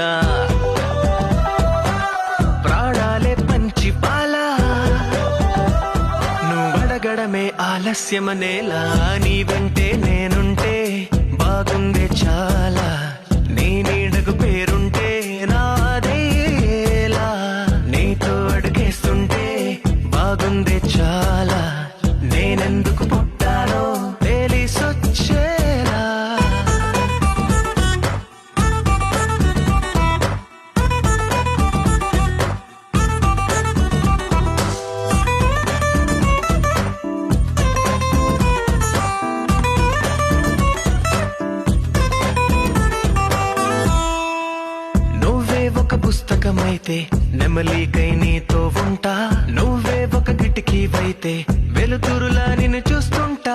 నచ్చేస్తున్నా ప్రాణాలే పంచి పాలా. నువ్వడగడమే ఆలస్యమనేలా. నీ వెంటే నేనుంటే బాగుందే చాలా. పుస్తకమైతే నెమలికై నీతో ఉంటా. నువ్వే ఒక కిటికీవైతే వెలుతురులా నిన్ను చూస్తుంటా.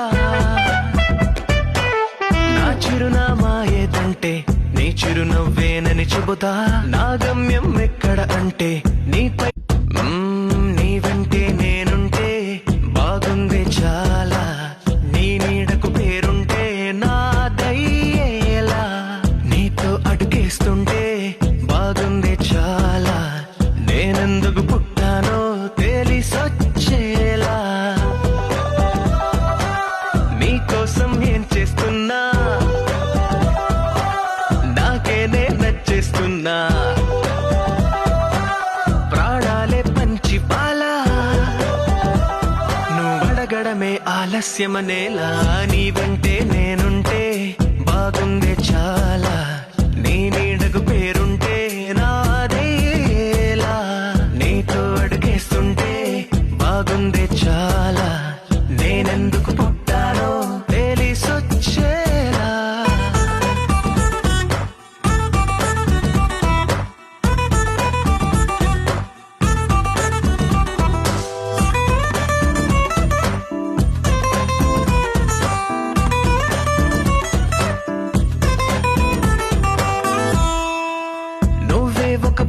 నా చిరునామా ఏదంటే నీ చిరునవ్వేనని చెబుతా. నా గమ్యం ఎక్కడ అంటే నీపై నచ్చేస్తున్నా ప్రాణాలే పంచి పాలా. నువ్వడగడమే ఆలస్యమనేలా. నీ వెంటే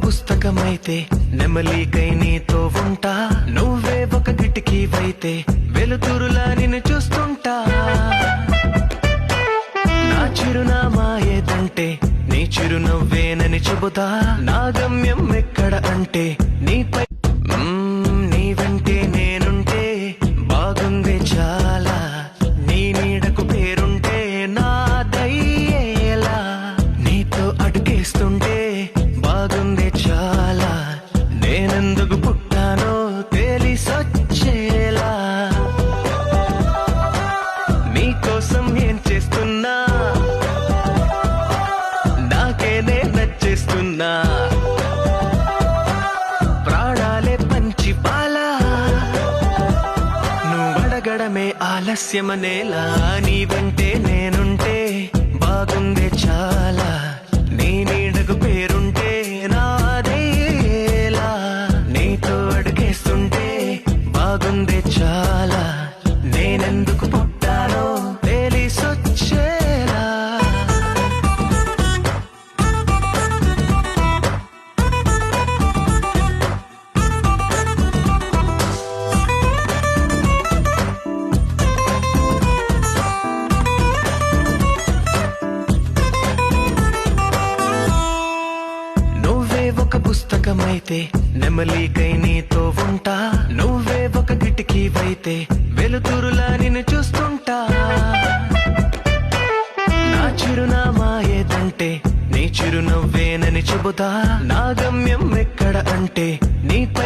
పుస్తకమైతే నెమలికై నీతో ఉంటా. నువ్వే ఒక కిటికీవైతే వెలుతురులా నిన్ను చూస్తుంటా. నా చిరునామా ఏదంటే నీ చిరునవ్వేనని చెబుతా. నా గమ్యం ఎక్కడ అంటే నీపై ఆలస్యమనేలా నీ వెంటే నేనుంటే బాగుందే చాలా. నీ నీడకు పేరుంటే నాదేలా. నీతో అడుగేస్తుంటే బాగుందే చాలా. నేనెందుకు పుట్టానో పుస్తకమైతే నెమలికై నీతో ఉంటా. నువ్వే ఒక కిటికీవైతే వెలుతురులా నిన్ను చూస్తుంటా. నా చిరునామా ఏదంటే నీ చిరునవ్వేనని చెబుతా. నా గమ్యం ఎక్కడ అంటే నీపై